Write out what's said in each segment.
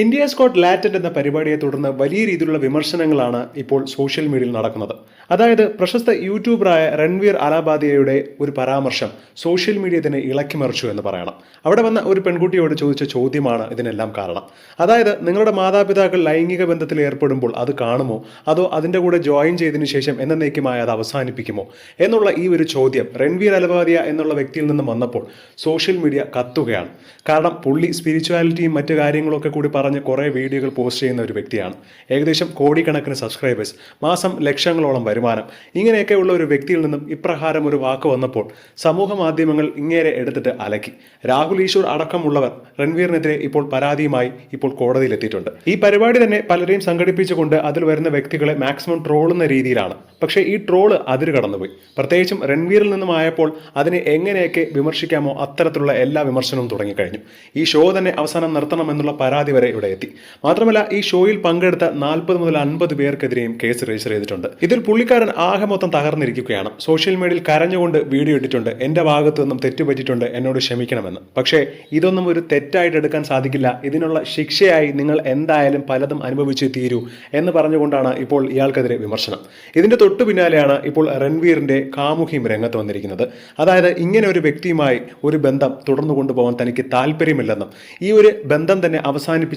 India Scott latent എന്ന പരിപാടിയെ തുടർന്ന് വലിയ രീതിയിലുള്ള വിമർശനങ്ങളാണ് ഇപ്പോൾ സോഷ്യൽ മീഡിയയിൽ നടക്കുന്നത്. അതായത് പ്രശസ്ത യൂട്യൂബറായ രൺവീർ അലാബാദിയയുടെ ഒരു പരാമർശം സോഷ്യൽ മീഡിയ തന്നെ ഇളക്കിമറിച്ചു എന്ന് പറയണം. അവിടെ വന്ന ഒരു പെൺകുട്ടിയോട് ചോദിച്ച ചോദ്യമാണ് ഇതിനെല്ലാം കാരണം. അതായത് നിങ്ങളുടെ മാതാപിതാക്കൾ ലൈംഗിക ബന്ധത്തിൽ ഏർപ്പെടുമ്പോൾ അത് കാണുമോ? അതോ അതിന്റെ കൂടെ ജോയിൻ ചെയ്തതിനു ശേഷം എന്നേക്കുമായി അത് അവസാനിപ്പിക്കുമോ? എന്നുള്ള ഈ ഒരു ചോദ്യം രൺവീർ അലബാദിയ എന്നുള്ള വ്യക്തിയിൽ നിന്ന് വന്നപ്പോൾ സോഷ്യൽ മീഡിയ കത്തുകയാണ്. കാരണം പുള്ളി സ്പിരിച്വാലിറ്റിയും മറ്റു കാര്യങ്ങളൊക്കെ കൂടി പറഞ്ഞ് കുറേ വീഡിയോകൾ പോസ്റ്റ് ചെയ്യുന്ന ഒരു വ്യക്തിയാണ്. ഏകദേശം കോടിക്കണക്കിന് സബ്സ്ക്രൈബേഴ്സ് മാസം ലക്ഷങ്ങളോളം വരുമാനം. ഇങ്ങനെയൊക്കെ ഉള്ള ഒരു വ്യക്തിയിൽ നിന്നും ഇപ്രകാരം ഒരു വാക്ക് വന്നപ്പോൾ സമൂഹ മാധ്യമങ്ങൾ ഇങ്ങേരെ എടുത്തിട്ട് അലക്കി. രാഹുൽ ഈശ്വർ അടക്കമുള്ളവർ രൺവീറിനെതിരെ ഇപ്പോൾ പരാതിയുമായി ഇപ്പോൾ കോടതിയിലെത്തിയിട്ടുണ്ട്. ഈ പരിപാടി തന്നെ പലരെയും സംഘടിപ്പിച്ചുകൊണ്ട് അതിൽ വരുന്ന വ്യക്തികളെ മാക്സിമം ട്രോളുന്ന രീതിയിലാണ്. പക്ഷേ ഈ ട്രോൾ അതിര് കടന്നുപോയി. പ്രത്യേകിച്ചും രൺവീറിൽ നിന്നും ആയപ്പോൾ അതിനെ എങ്ങനെയൊക്കെ വിമർശിക്കാമോ അത്തരത്തിലുള്ള എല്ലാ വിമർശനവും തുടങ്ങിക്കഴിഞ്ഞു. ഈ ഷോ തന്നെ അവസാനം നിർത്തണമെന്നുള്ള പരാതി വരെ ഇവിടെ എത്തി. മാത്രമല്ല ഈ ഷോയിൽ പങ്കെടുത്ത നാൽപ്പത് മുതൽ അൻപത് പേർക്കെതിരെയും കേസ് രജിസ്റ്റർ ചെയ്തിട്ടുണ്ട്. ഇതിൽ പുള്ളിക്കാരൻ ആകെ മൊത്തം തകർന്നിരിക്കുകയാണ്. സോഷ്യൽ മീഡിയയിൽ കരഞ്ഞുകൊണ്ട് വീഡിയോ ഇട്ടിട്ടുണ്ട്. എന്റെ ഭാഗത്തു നിന്നും തെറ്റുപറ്റിയിട്ടുണ്ട് എന്നോട് ക്ഷമിക്കണമെന്ന്. പക്ഷേ ഇതൊന്നും ഒരു തെറ്റായിട്ട് എടുക്കാൻ സാധിക്കില്ല. ഇതിനുള്ള ശിക്ഷയായി നിങ്ങൾ എന്തായാലും പലതും അനുഭവിച്ച് തീരൂ എന്ന് പറഞ്ഞുകൊണ്ടാണ് ഇപ്പോൾ ഇയാൾക്കെതിരെ വിമർശനം. ഇതിന്റെ തൊട്ടു പിന്നാലെയാണ് ഇപ്പോൾ രൺവീറിന്റെ കാമുകിയും രംഗത്ത് വന്നിരിക്കുന്നത്. അതായത് ഇങ്ങനെ ഒരു വ്യക്തിയുമായി ഒരു ബന്ധം തുടർന്നു കൊണ്ടുപോകാൻ തനിക്ക് താല്പര്യമില്ലെന്നും ഈ ഒരു ബന്ധം തന്നെ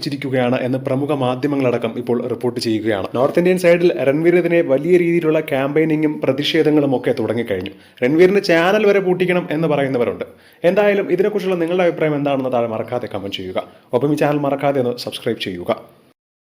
അവസാനിപ്പിച്ചിരിക്കുകയാണ് എന്ന് പ്രമുഖ മാധ്യമങ്ങളടക്കം ഇപ്പോൾ റിപ്പോർട്ട് ചെയ്യുകയാണ്. നോർത്ത് ഇന്ത്യൻ സൈഡിൽ രൺവീറിനെതിരെ വലിയ രീതിയിലുള്ള ക്യാമ്പയിനിങ്ങും പ്രതിഷേധങ്ങളും ഒക്കെ തുടങ്ങിക്കഴിഞ്ഞു. രൺവീറിന് ചാനൽ വരെ പൂട്ടിക്കണം എന്ന് പറയുന്നവരുണ്ട്. എന്തായാലും ഇതിനെക്കുറിച്ചുള്ള നിങ്ങളുടെ അഭിപ്രായം എന്താണെന്ന് താഴെ മറക്കാതെ കമന്റ് ചെയ്യുക. ഒപ്പം ഈ ചാനൽ മറക്കാതെ ഒന്ന് സബ്സ്ക്രൈബ് ചെയ്യുക.